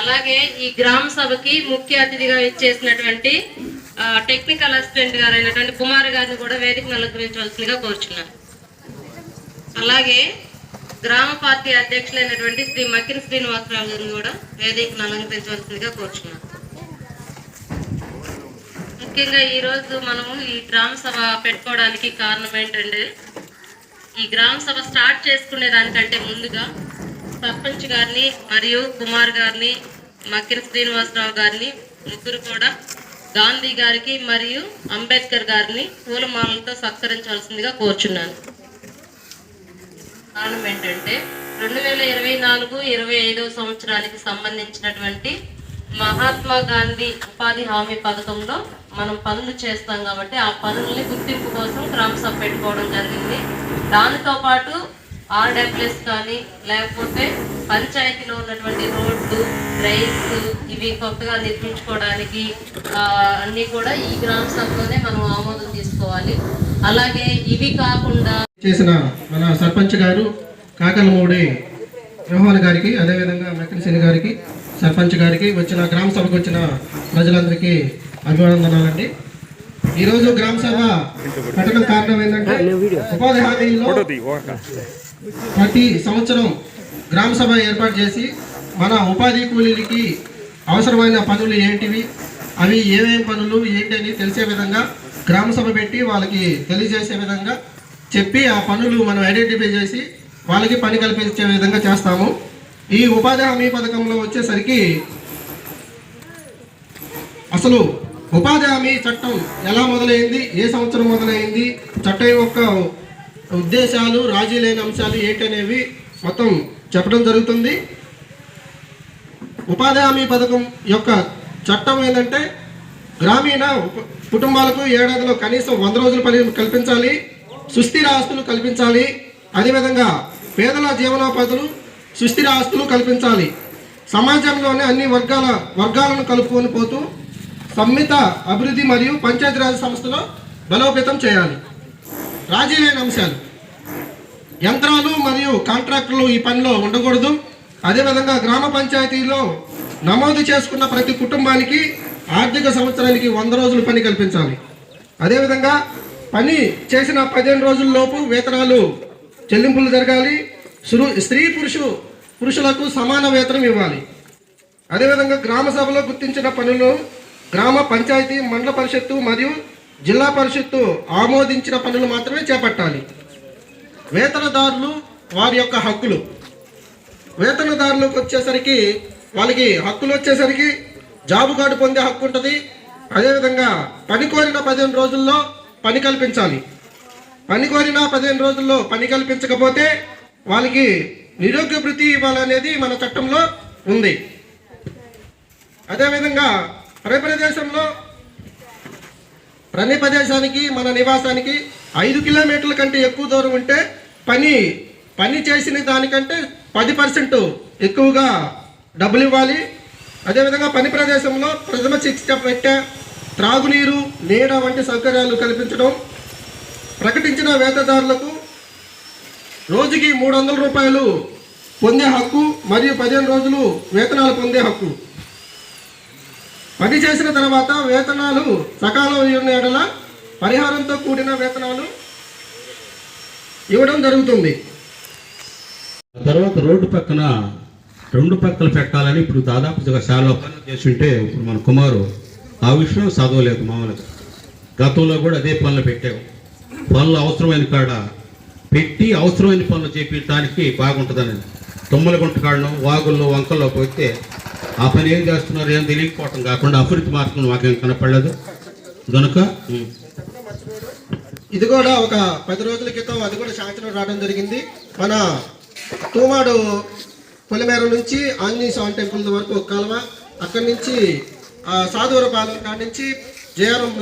అలాగే ఈ గ్రామ సభకి ముఖ్య అతిథిగా ఇచ్చేసినటువంటి టెక్నికల్ అసిస్టెంట్ గారు అయినటువంటి కుమార్ గారిని కూడా వేదిక అలంకరించవలసిందిగా కోరుచున్నాను. అలాగే గ్రామ పార్టీ అధ్యక్షులైనటువంటి శ్రీ మకిన్ శ్రీనివాసరావు గారిని కూడా వేదికను అలంకరించవలసిందిగా కోరుచున్నాను. ముఖ్యంగా ఈ రోజు మనము ఈ గ్రామ సభ పెట్టుకోవడానికి కారణం ఏంటంటే ఈ గ్రామ సభ స్టార్ట్ చేసుకునే దానికంటే ముందుగా సర్పంచ్ గారిని మరియు కుమార్ గారిని మక్కిన శ్రీనివాసరావు గారిని ముగ్గురు కూడా గాంధీ గారికి మరియు అంబేద్కర్ గారిని పూలమాలలతో సత్కరించాల్సిందిగా కోరుచున్నాను. కారణం ఏంటంటే రెండు వేల ఇరవై నాలుగు ఇరవై ఐదవ సంవత్సరానికి సంబంధించినటువంటి మహాత్మా గాంధీ ఉపాధి హామీ పథకంలో మనం పనులు చేస్తాం కాబట్టి ఆ పనుల్ని గుర్తింపు కోసం గ్రామ పెట్టుకోవడం జరిగింది. దానితో పాటు ఆర్డబ్ల్యూఎస్ కానీ లేకపోతే పంచాయతీలో ఉన్నటువంటి రోడ్లు రైల్స్ ఇవి కొత్తగా నిర్మించుకోవడానికి అన్నీ కూడా ఈ గ్రామ సభలోనే మనం ఆమోదం తీసుకోవాలి. అలాగే ఇవి కాకుండా చేసిన మన సర్పంచ్ గారు కాకలమూడి రోహన్ గారికి అదేవిధంగా మెక్కలసేని గారికి సర్పంచ్ గారికి వచ్చిన గ్రామ సభకు వచ్చిన ప్రజలందరికీ అభివందనాలండి ఈరోజు గ్రామ సభ పెట్టడం కారణం ఏంటంటే ఉపాధి హామీలో ప్రతి సంవత్సరం గ్రామ సభ ఏర్పాటు చేసి మన ఉపాధి కూలీలకి అవసరమైన పనులు ఏంటివి? అవి ఏమేమి పనులు ఏంటి అని తెలిసే విధంగా గ్రామ సభ పెట్టి వాళ్ళకి తెలియజేసే విధంగా చెప్పి ఆ పనులు మనం ఐడెంటిఫై చేసి వాళ్ళకి పని కల్పించే విధంగా చేస్తాము. ఈ ఉపాధి హామీ పథకంలో వచ్చేసరికి అసలు ఉపాధి హామీ చట్టం ఎలా మొదలైంది? ఏ సంవత్సరం మొదలైంది? చట్టం యొక్క ఉద్దేశాలు రాజీ లేని అంశాలు ఏంటనేవి మొత్తం చెప్పడం జరుగుతుంది. ఉపాధి హామీ పథకం యొక్క చట్టం ఏంటంటే గ్రామీణ ఉప- కుటుంబాలకు ఏడాదిలో కనీసం వంద రోజులు పని కల్పించాలి సుస్థిర ఆస్తులు కల్పించాలి అదేవిధంగా పేదల జీవనోపాధులు సుస్థిర ఆస్తులు కల్పించాలి. సమాజంలోనే అన్ని వర్గాల వర్గాలను కలుపుకొని పోతూ సమ్మిత అభివృద్ధి మరియు పంచాయతీరాజ్ సంస్థలో బలోపేతం చేయాలి. రాజీ లేని అంశాలు. యంత్రాలు మరియు కాంట్రాక్టులు ఈ పనిలో ఉండకూడదు. అదేవిధంగా గ్రామ పంచాయతీలో నమోదు చేసుకున్న ప్రతి కుటుంబానికి ఆర్థిక సంవత్సరానికి వంద రోజులు పని కల్పించాలి. అదేవిధంగా పని చేసిన పదిహేను రోజుల్లోపు వేతనాలు చెల్లింపులు జరగాలి. స్త్రీ పురుషు పురుషులకు సమాన వేతనం ఇవ్వాలి. అదేవిధంగా గ్రామ సభలో గుర్తించిన పనులు గ్రామ పంచాయతీ మండల పరిషత్తు మరియు జిల్లా పరిషత్తు ఆమోదించిన పనులు మాత్రమే చేపట్టాలి. వేతనదారులు వారి యొక్క హక్కులు. వేతనదారులకు వచ్చేసరికి వాళ్ళకి హక్కులు వచ్చేసరికి జాబు కార్డు పొందే హక్కు ఉంటుంది. అదేవిధంగా పని కోరిన పదిహేను రోజుల్లో పని కల్పించాలి. పని కోరిన పదిహేను రోజుల్లో పని కల్పించకపోతే వాళ్ళకి నిరోగ్య వృత్తి ఇవ్వాలనేది మన చట్టంలో ఉంది. అదేవిధంగా ప్రతి ప్రదేశంలో ప్రతి ప్రదేశానికి మన నివాసానికి ఐదు కిలోమీటర్ల కంటే ఎక్కువ దూరం ఉంటే పని పని చేసిన దానికంటే పది పర్సెంట్ ఎక్కువగా డబ్బులు ఇవ్వాలి. అదేవిధంగా పని ప్రదేశంలో ప్రథమ చికిత్స పెట్టే త్రాగునీరు నీడ వంటి సౌకర్యాలు కల్పించడం. ప్రకటించిన వేతదారులకు రోజుకి మూడు వందల రూపాయలు పొందే హక్కు మరియు పదిహేను రోజులు వేతనాలు పొందే హక్కు. పని చేసిన తర్వాత వేతనాలు సకాలం ఉన్న ఎడల పరిహారంతో కూడిన వేతనాలు ఇవ్వడం జరుగుతుంది. తర్వాత రోడ్డు పక్కన రెండు పక్కలు పెట్టాలని ఇప్పుడు దాదాపు చాలా పనులు చేస్తుంటే ఇప్పుడు మన కుమారు ఆ విషయం చదవలేదు మామూలుగా. గతంలో కూడా అదే పనులు పెట్టావు. పనులు అవసరమైన కాడ పెట్టి అవసరమైన పనులు చేపించడానికి బాగుంటుందని తుమ్మలగుంట కాడను వాగుల్లో వంకల్లో పోతే ఆ పని ఏం చేస్తున్నారు ఏం తెలియకపోవటం కాకుండా అభివృద్ధి మార్గం మాకేం కనపడలేదు. కనుక ఇది కూడా ఒక పది రోజుల క్రితం అది కూడా సాయంత్రం రావడం జరిగింది. మన తూమాడు పొలిమేర నుంచి ఆంజనేయ స్వామి టెంపుల్ వరకు ఒక కాలువ. అక్కడి నుంచి సాధువరపాలెం కాడ నుంచి జయరం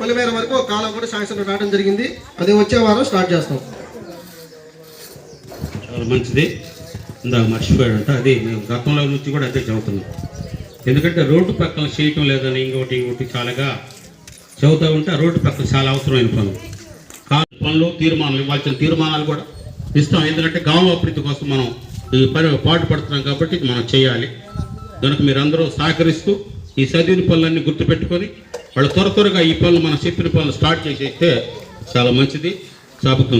పొలిమేర వరకు ఒక కాలువ కూడా సాయంత్రం రావడం జరిగింది. అది వచ్చే వారం స్టార్ట్ చేస్తాం. చాలా మంచిది. ఇందాక మర్చిపోయాడంట. అది మేము గతంలో నుంచి కూడా అదే చదువుతున్నాం. ఎందుకంటే రోడ్డు పక్కన చేయటం లేదని ఇంకోటి ఇంకోటి చాలాగా చదువుతూ ఉంటే రోడ్డు పక్కన చాలా అవసరమైన పనులు. కాలు పనులు తీర్మానాలు ఇవ్వాల్సిన తీర్మానాలు కూడా ఇస్తాం. ఎందుకంటే గ్రామ అభివృద్ధి కోసం మనం ఈ పని పాటు పడుతున్నాం కాబట్టి మనం చేయాలి. కనుక మీరందరూ సహకరిస్తూ ఈ చదివిన పనులన్నీ గుర్తుపెట్టుకొని వాళ్ళు త్వర త్వరగా ఈ పనులు మనం చెప్పిన పనులు స్టార్ట్ చేసేస్తే చాలా మంచిది. సభకు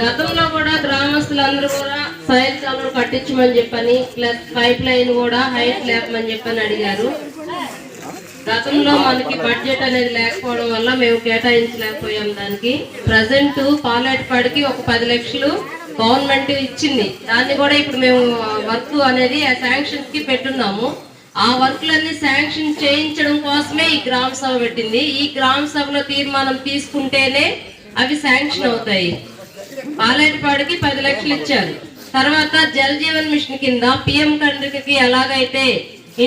గతంలో కూడా గ్రామస్తులందరూ కూడా సైడ్ కాలువలు కట్టించమని చెప్పని ప్లస్ పైప్ లైన్ కూడా హైట్ లేపమని చెప్పని అడిగారు. గతంలో మనకి బడ్జెట్ అనేది లేకపోవడం వల్ల మేము కేటాయించలేకపోయాం దానికి. ప్రజెంట్ పాలేటపాడికి ఒక పది లక్షలు గవర్నమెంట్ ఇచ్చింది. దాన్ని కూడా ఇప్పుడు మేము వర్క్ అనేది ఆ శాంక్షన్స్కి పెట్టున్నాము. ఆ వర్క్లన్నీ శాంక్షన్ చేయించడం కోసమే ఈ గ్రామ సభ పెట్టింది. ఈ గ్రామ సభలో తీర్మానం తీసుకుంటేనే అవి శాంక్షన్ అవుతాయి. పాలేటిపాడికి పది లక్షలు ఇచ్చారు. తర్వాత జల్ జీవన్ మిషన్ కింద పిఎం కండ్రికి ఎలాగైతే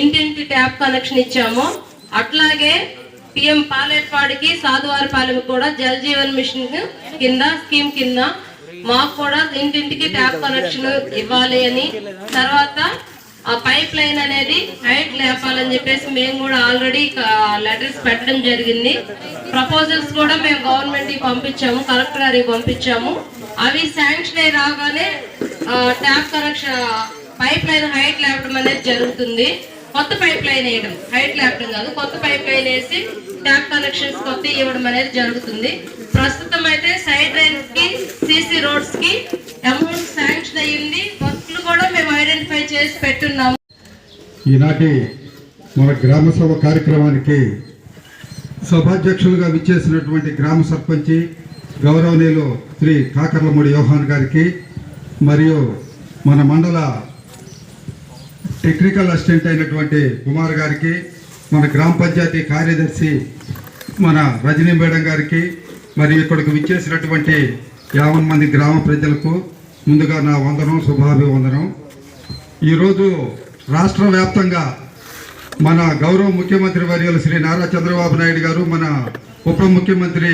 ఇంటింటి ట్యాప్ కనెక్షన్ ఇచ్చామో అట్లాగే పిఎం పాలేటిపాడికి సాధువారిపాలెం కూడా జల్ జీవన్ మిషన్ కింద స్కీమ్ కింద మాకు కూడా ఇంటింటికి ట్యాప్ కనెక్షన్ ఇవ్వాలి అని. తర్వాత ఆ పైప్ లైన్ అనేది హైట్ లేపాలని చెప్పేసి మేము కూడా ఆల్రెడీ లెటర్స్ పెట్టడం జరిగింది. ప్రపోజల్స్ కూడా మేము గవర్నమెంట్కి పంపించాము కలెక్టర్ గారికి పంపించాము. అవి శాంక్షన్ అయి రాగానే tap connection pipe line height లేపడం అనేది జరుగుతుంది. కొత్త పైప్ లైన్ వేయడం. హైట్ లేపడం కాదు కొత్త పైప్ లైన్ వేసి ట్యాప్ కనెక్షన్స్ కొత్త ఇవ్వడం అనేది జరుగుతుంది. ప్రస్తుతం అయితే సైడ్ డ్రైన్స్కి సిసి రోడ్స్కి అమౌంట్ శాంక్షన్ అయ్యింది. వర్క్లు కూడా మేము ఐడెంటిఫై చేసి పెట్టున్నాము. ఈనాటి మన గ్రామ సభ కార్యక్రమానికి సభాధ్యక్షులుగా విచ్చేసినటువంటి గ్రామ సర్పంచి గౌరవనీయులు శ్రీ కాకర్లమూడి యోహాన్ గారికి మరియు మన మండల టెక్నికల్ అసిస్టెంట్ అయినటువంటి కుమార్ గారికి మన గ్రామ పంచాయతీ కార్యదర్శి మన రజనీ మేడం గారికి మరియు ఇక్కడికి విచ్చేసినటువంటి యాభై మంది గ్రామ ప్రజలకు ముందుగా నా వందనం శుభాభివందనం. ఈరోజు రాష్ట్ర వ్యాప్తంగా మన గౌరవ ముఖ్యమంత్రి వర్యులు శ్రీ నారా చంద్రబాబు నాయుడు గారు మన ఉప ముఖ్యమంత్రి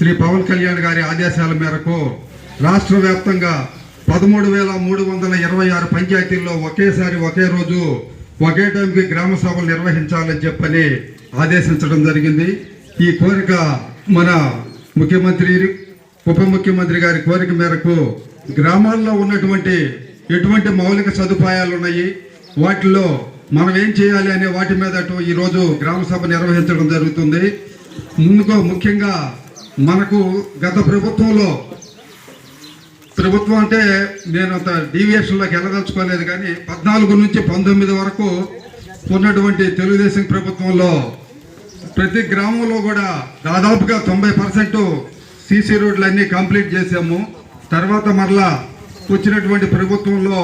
శ్రీ పవన్ కళ్యాణ్ గారి ఆదేశాల మేరకు రాష్ట్ర వ్యాప్తంగా పదమూడు వేల మూడు వందల ఇరవై ఆరు పంచాయతీల్లో ఒకేసారి ఒకే రోజు ఒకే టైంకి గ్రామ సభలు నిర్వహించాలని చెప్పని ఆదేశించడం జరిగింది. ఈ కోరిక మన ముఖ్యమంత్రి ఉప ముఖ్యమంత్రి గారి కోరిక మేరకు గ్రామాల్లో ఉన్నటువంటి ఎటువంటి మౌలిక సదుపాయాలు ఉన్నాయి వాటిలో మనం ఏం చేయాలి అనే వాటి మీద ఈరోజు గ్రామ సభ నిర్వహించడం జరుగుతుంది. ముందుగా ముఖ్యంగా మనకు గత ప్రభుత్వంలో ప్రభుత్వం అంటే నేను అంత డీవియేషన్లోకి వెళ్ళదలుచుకోలేదు కానీ పద్నాలుగు నుంచి పంతొమ్మిది వరకు ఉన్నటువంటి తెలుగుదేశం ప్రభుత్వంలో ప్రతి గ్రామంలో కూడా దాదాపుగా తొంభై పర్సెంట్ సీసీ రోడ్లన్నీ కంప్లీట్ చేసాము తర్వాత మరలా వచ్చినటువంటి ప్రభుత్వంలో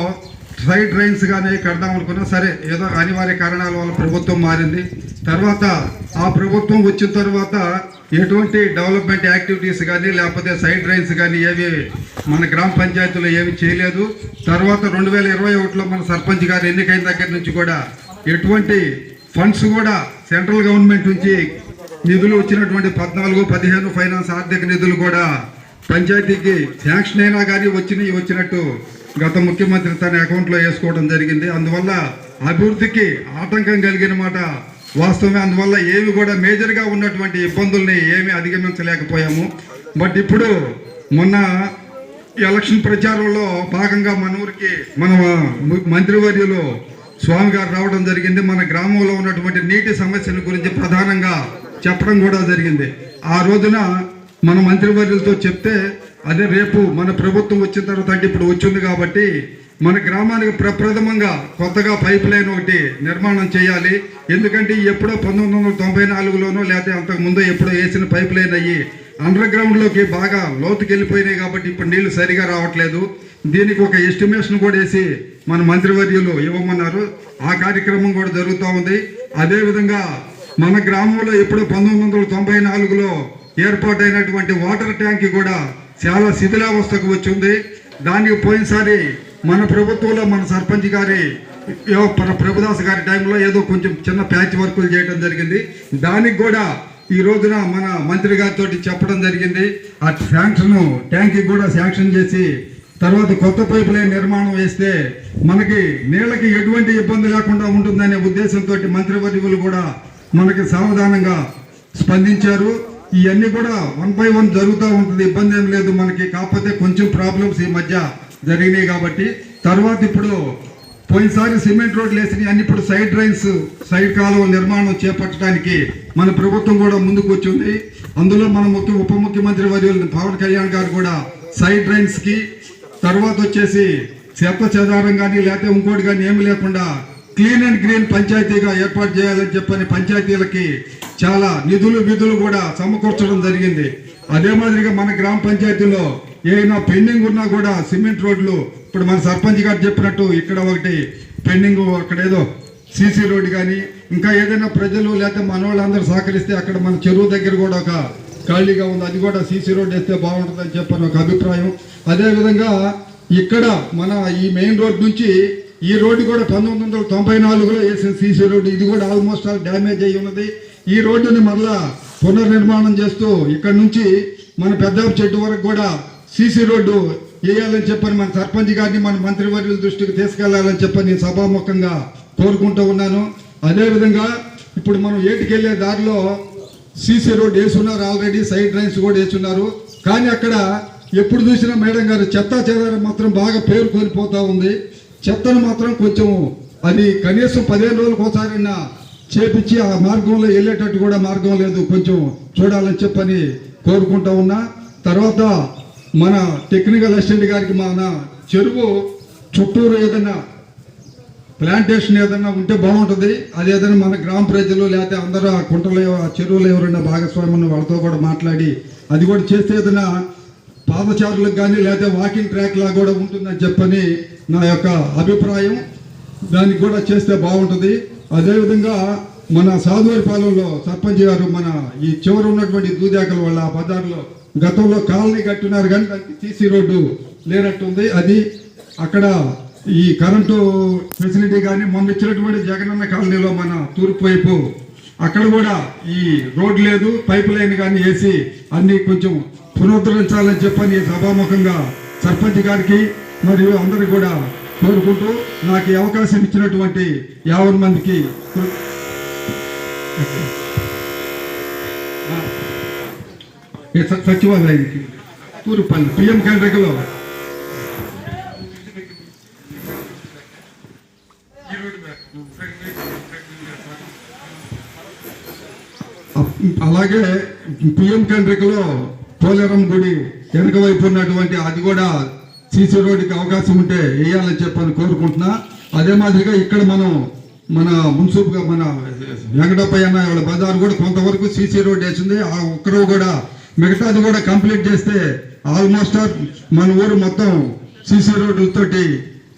సైడ్ డ్రైన్స్ కానీ కడదాం అనుకున్నా సరే ఏదో అనివార్య కారణాల వల్ల ప్రభుత్వం మారింది. తర్వాత ఆ ప్రభుత్వం వచ్చిన తర్వాత ఎటువంటి డెవలప్మెంట్ యాక్టివిటీస్ కానీ లేకపోతే సైడ్ డ్రైన్స్ కానీ ఏవి మన గ్రామ పంచాయతీలో ఏమి చేయలేదు. తర్వాత రెండు వేల ఇరవై ఒకటిలో మన సర్పంచ్ గారు ఎన్నికైన దగ్గర నుంచి కూడా ఎటువంటి ఫండ్స్ కూడా సెంట్రల్ గవర్నమెంట్ నుంచి నిధులు వచ్చినటువంటి పద్నాలుగు పదిహేను ఫైనాన్స్ ఆర్థిక నిధులు కూడా పంచాయతీకి శాంక్షన్ అయినా కానీ వచ్చినాయి వచ్చినట్టు గత ముఖ్యమంత్రి తన అకౌంట్లో వేసుకోవడం జరిగింది. అందువల్ల అభివృద్ధికి ఆటంకం కలిగిన మాట వాస్తవమే అందువల్ల ఏమి కూడా మేజర్గా ఉన్నటువంటి ఇబ్బందుల్ని ఏమీ అధిగమించలేకపోయాము. బట్ ఇప్పుడు మొన్న ఎలక్షన్ ప్రచారంలో భాగంగా మన ఊరికి మన ము- మంత్రివర్యులు స్వామి గారు రావడం జరిగింది. మన గ్రామంలో ఉన్నటువంటి నీటి సమస్యల గురించి ప్రధానంగా చెప్పడం కూడా జరిగింది. ఆ రోజున మన మంత్రివర్యులతో చెప్తే అదే రేపు మన ప్రభుత్వం వచ్చిన తర్వాత అంటే ఇప్పుడు వచ్చింది కాబట్టి మన గ్రామానికి ప్రప్రథమంగా కొత్తగా పైప్ లైన్ ఒకటి నిర్మాణం చేయాలి. ఎందుకంటే ఎప్పుడో పంతొమ్మిది వందల తొంభై నాలుగులోనో లేకపోతే అంతకుముందో ఎప్పుడో వేసిన పైప్ లైన్ అయ్యి అండర్ గ్రౌండ్లోకి బాగా లోతుకి వెళ్ళిపోయినాయి కాబట్టి ఇప్పుడు నీళ్ళు సరిగా రావట్లేదు. దీనికి ఒక ఎస్టిమేషన్ కూడా వేసి మన మంత్రివర్యులు ఇవ్వమన్నారు. ఆ కార్యక్రమం కూడా జరుగుతూ ఉంది. అదేవిధంగా మన గ్రామంలో ఎప్పుడో పంతొమ్మిది వందల తొంభై నాలుగులో ఏర్పాటైనటువంటి వాటర్ ట్యాంక్ కూడా చాలా శిథిలావస్థకు వచ్చింది. దానికి పోయినసారి మన ప్రభుత్వంలో మన సర్పంచ్ గారి మన ప్రభుదాస్ గారి టైంలో ఏదో కొంచెం చిన్న ప్యాచ్ వర్కులు చేయడం జరిగింది. దానికి కూడా ఈ రోజున మన మంత్రి గారితో చెప్పడం జరిగింది. ఆ శాంక్షన్ ట్యాంక్కి కూడా శాంక్షన్ చేసి తర్వాత కొత్త పైపు లైన్ నిర్మాణం వేస్తే మనకి నీళ్ళకి ఎటువంటి ఇబ్బంది లేకుండా ఉంటుందనే ఉద్దేశంతో మంత్రివర్యులు కూడా మనకి సావధానంగా స్పందించారు. ఇవన్నీ కూడా వన్ బై వన్ జరుగుతూ ఉంటుంది. ఇబ్బంది ఏం లేదు మనకి. కాకపోతే కొంచెం ప్రాబ్లమ్స్ ఈ మధ్య జరిగినాయి కాబట్టి తర్వాత ఇప్పుడు పోయినసారి సిమెంట్ రోడ్లు వేసినాయి అన్ని ఇప్పుడు సైడ్ డ్రైన్స్ సైడ్ కాలువ నిర్మాణం చేపట్టడానికి మన ప్రభుత్వం కూడా ముందుకు వచ్చింది. అందులో మన ముఖ్య ఉప ముఖ్యమంత్రి వర్యులు పవన్ కళ్యాణ్ గారు కూడా సైడ్ డ్రైన్స్కి తర్వాత వచ్చేసి చెత్త చెదారం కానీ లేకపోతే ఇంకోటి కానీ ఏమి లేకుండా క్లీన్ అండ్ గ్రీన్ పంచాయతీగా ఏర్పాటు చేయాలని చెప్పని పంచాయతీలకి చాలా నిధులు విధులు కూడా సమకూర్చడం జరిగింది. అదే మాదిరిగా మన గ్రామ పంచాయతీలో ఏమైనా పెండింగ్ ఉన్నా కూడా సిమెంట్ రోడ్లు ఇప్పుడు మన సర్పంచ్ గారు చెప్పినట్టు ఇక్కడ ఒకటి పెండింగ్ అక్కడ ఏదో సీసీ రోడ్డు కానీ ఇంకా ఏదైనా ప్రజలు లేకపోతే మన వాళ్ళందరూ సహకరిస్తే అక్కడ మన చెరువు దగ్గర కూడా ఒక ఖాళీగా ఉంది. అది కూడా సీసీ రోడ్ వేస్తే బాగుంటుందని చెప్పని ఒక అభిప్రాయం. అదేవిధంగా ఇక్కడ మన ఈ మెయిన్ రోడ్ నుంచి ఈ రోడ్డు కూడా పంతొమ్మిది వందల తొంభై నాలుగులో వేసిన సీసీ రోడ్డు ఇది కూడా ఆల్మోస్ట్ ఆల్ డ్యామేజ్ అయి ఉన్నది. ఈ రోడ్డుని మరలా పునర్నిర్మాణం చేస్తూ ఇక్కడ నుంచి మన పెద్ద చెట్టు వరకు కూడా సీసీ రోడ్డు వేయాలని చెప్పని మన సర్పంచ్ గారిని మన మంత్రివర్యుల దృష్టికి తీసుకెళ్ళాలని చెప్పని సభాముఖంగా కోరుకుంటూ ఉన్నాను. అదేవిధంగా ఇప్పుడు మనం ఏటికెళ్ళే దారిలో సీసీ రోడ్ వేసున్నారు ఆల్రెడీ సైడ్ డ్రైన్స్ కూడా వేసున్నారు. కానీ అక్కడ ఎప్పుడు చూసినా మేడం గారు చెత్త చెదారం మాత్రం బాగా పేరు కోల్పోతా ఉంది. చెత్తను మాత్రం కొంచెం అది కనీసం పదిహేను రోజులకు ఒకసారైనా చేపించి ఆ మార్గంలో వెళ్ళేటట్టు కూడా మార్గం లేదు. కొంచెం చూడాలని చెప్పని కోరుకుంటా ఉన్నా. తర్వాత మన టెక్నికల్ అసిస్టెంట్ గారికి మన చెరువు చుట్టూరు ఏదైనా ప్లాంటేషన్ ఏదైనా ఉంటే బాగుంటుంది. అది ఏదైనా మన గ్రామ ప్రజలు లేకపోతే అందరూ ఆ కుంటలో చెరువులు చెరువులో ఎవరైనా భాగస్వామి ఉన్న వాళ్ళతో కూడా మాట్లాడి అది కూడా చేస్తే ఏదైనా పాదచారులకు కానీ లేకపోతే వాకింగ్ ట్రాక్ లా కూడా ఉంటుందని చెప్పని నా యొక్క అభిప్రాయం. దానికి కూడా చేస్తే బాగుంటుంది. అదేవిధంగా మన సాధువారిపాలెంలో సర్పంచ్ గారు మన ఈ చివరి ఉన్నటువంటి దూదాకల వాళ్ళ ఆ బజార్లో గతంలో కాలనీ కట్టున్నారు కానీ దానికి సీసీ రోడ్డు లేనట్టుంది. అది అక్కడ ఈ కరెంటు ఫెసిలిటీ కానీ మొన్న ఇచ్చినటువంటి జగనన్న కాలనీలో మన తూర్పు వైపు అక్కడ కూడా ఈ రోడ్ లేదు పైప్ లైన్ కానీ వేసి అన్ని కొంచెం పునరుద్ధరించాలని చెప్పని సభాముఖంగా సర్పంచ్ గారికి మరియు అందరికి కూడా కోరుకుంటూ నాకు ఈ అవకాశం ఇచ్చినటువంటి యాభై మందికి కృ- ఈ స- సచివాలయానికి పిఎం కేంద్రలో అలాగే పిఎం కేంద్రికలో పోలేరం గుడి వెనుక వైపు ఉన్నటువంటి అది కూడా సీసీ రోడ్డుకి అవకాశం ఉంటే వేయాలని చెప్పని కోరుకుంటున్నా. అదే మాదిరిగా ఇక్కడ మనం మన మున్సిపుగా మన వెంకటప్పయ్య అన్న వాళ్ళ బజార్ కూడా కొంతవరకు సీసీ రోడ్ వేసింది. ఆ ఒక్కరు కూడా మిగతాది కూడా కంప్లీట్ చేస్తే ఆల్మోస్ట్ మన ఊరు మొత్తం సీసీ రోడ్లతోటి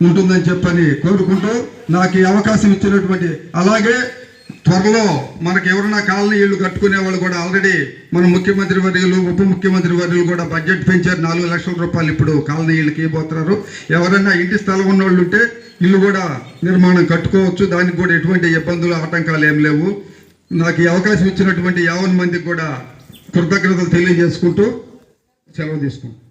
ఉంటుందని చెప్పని కోరుకుంటూ నాకు ఈ అవకాశం ఇచ్చినటువంటి అలాగే త్వరలో మనకి ఎవరైనా కాలనీ ఇళ్ళు కట్టుకునే వాళ్ళు కూడా ఆల్రెడీ మన ముఖ్యమంత్రి వర్యులు ఉప ముఖ్యమంత్రి వర్యులు కూడా బడ్జెట్ పెంచారు. నాలుగు లక్షల రూపాయలు ఇప్పుడు కాలనీ ఇళ్ళకి ఇవ్వబోతున్నారు. ఎవరైనా ఇంటి స్థలం ఉన్న వాళ్ళు ఉంటే ఇల్లు కూడా నిర్మాణం కట్టుకోవచ్చు. దానికి కూడా ఎటువంటి ఇబ్బందులు ఆటంకాలు ఏం లేవు. నాకు ఈ అవకాశం ఇచ్చినటువంటి యావన్ మందికి కూడా కృతజ్ఞతలు తెలియజేసుకుంటూ సెలవు తీసుకుంటాం